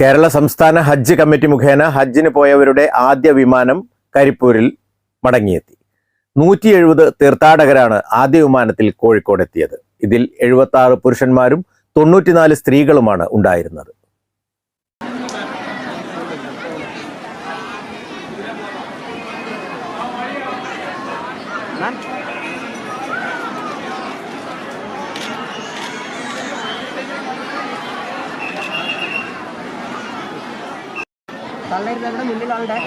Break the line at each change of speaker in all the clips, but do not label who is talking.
കേരള സംസ്ഥാന ഹജ്ജ് കമ്മിറ്റി മുഖേന ഹജ്ജിന് പോയവരുടെ ആദ്യ വിമാനം കരിപ്പൂരിൽ മടങ്ങിയെത്തി. നൂറ്റി എഴുപത് തീർത്ഥാടകരാണ് ആദ്യ വിമാനത്തിൽ കോഴിക്കോട് എത്തിയത്. ഇതിൽ എഴുപത്തി ആറ് പുരുഷന്മാരും തൊണ്ണൂറ്റിനാല് സ്ത്രീകളുമാണ് ഉണ്ടായിരുന്നത്.
തള്ളരുത് മുന്നിൽ ആളുടെ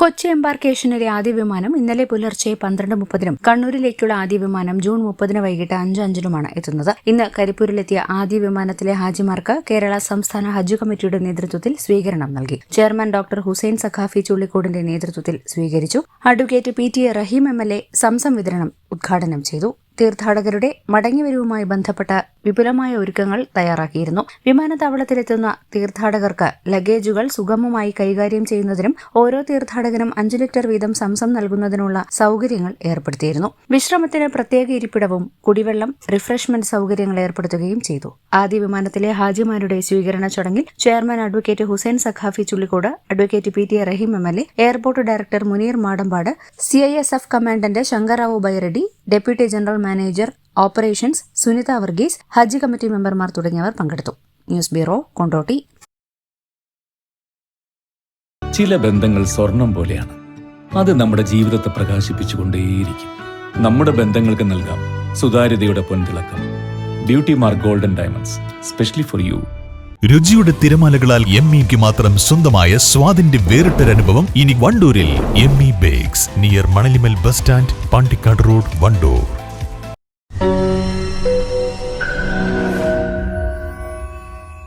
കൊച്ചി എംബാർക്കേഷനിലെ ആദ്യ വിമാനം ഇന്നലെ പുലർച്ചെ പന്ത്രണ്ട് മുപ്പതിനും കണ്ണൂരിലേക്കുള്ള ആദ്യ വിമാനം ജൂൺ മുപ്പതിന് വൈകിട്ട് അഞ്ച് അഞ്ചിനുമാണ് എത്തുന്നത്. ഇന്ന് കരിപ്പൂരിലെത്തിയ ആദ്യ വിമാനത്തിലെ ഹാജിമാർക്ക് കേരള സംസ്ഥാന ഹജ്ജ് കമ്മിറ്റിയുടെ നേതൃത്വത്തിൽ സ്വീകരണം നൽകി. ചെയർമാൻ ഡോക്ടർ ഹുസൈൻ സഖാഫി ചുള്ളിക്കോടിന്റെ നേതൃത്വത്തിൽ സ്വീകരിച്ചു. Advocate P T Raheem M L A Zamzam വിതരണം ഉദ്ഘാടനം ചെയ്തു. തീർത്ഥാടകരുടെ മടങ്ങിവരവുമായി ബന്ധപ്പെട്ട വിപുലമായ ഒരുക്കങ്ങൾ തയ്യാറാക്കിയിരുന്നു. വിമാനത്താവളത്തിലെത്തുന്ന തീർത്ഥാടകർക്ക് ലഗേജുകൾ സുഗമമായി കൈകാര്യം ചെയ്യുന്നതിനും ഓരോ തീർത്ഥാടകനും അഞ്ചു ലിറ്റർ വീതം സംസം നൽകുന്നതിനുള്ള സൗകര്യങ്ങൾ ഏർപ്പെടുത്തിയിരുന്നു. വിശ്രമത്തിന് പ്രത്യേക ഇരിപ്പിടവും കുടിവെള്ളം റിഫ്രഷ്മെന്റ് സൗകര്യങ്ങൾ ഏർപ്പെടുത്തുകയും ചെയ്തു. ആദ്യ വിമാനത്തിലെ ഹാജിമാരുടെ സ്വീകരണ ചടങ്ങിൽ chairman advocate Hussain Saqafi Chullikode advocate P T Raheem M L A airport director Muneer Madambad C I S F commandant Shankar Rao Byreddy deputy general manager operations Sunitha Varghese Hajj committee മെമ്പർമാർ തുടങ്ങിയവർ പങ്കെടുത്തു. News bureau Kondotty.
ചില ബന്ധങ്ങൾ സ്വർണം പോലെയാണ്. അത് നമ്മുടെ ജീവിതത്തെ പ്രകാശിപ്പിച്ചുകൊണ്ടേയിരിക്കും. നമ്മുടെ ബന്ധങ്ങൾക്ക് നൽകാം സുതാര്യതയുടെ പൊൻതിളക്കം. Beauty mark golden diamonds specially for you.
രുചിയുടെ തിരമാലകളാൽ എം ഇക്ക് മാത്രം സ്വന്തമായ സ്വാദിന്റെ വേറിട്ടൊരനുഭവം ഇനി വണ്ടൂരിൽ M E bakes near Manalimal bus stand Pandikkad road Wandoor.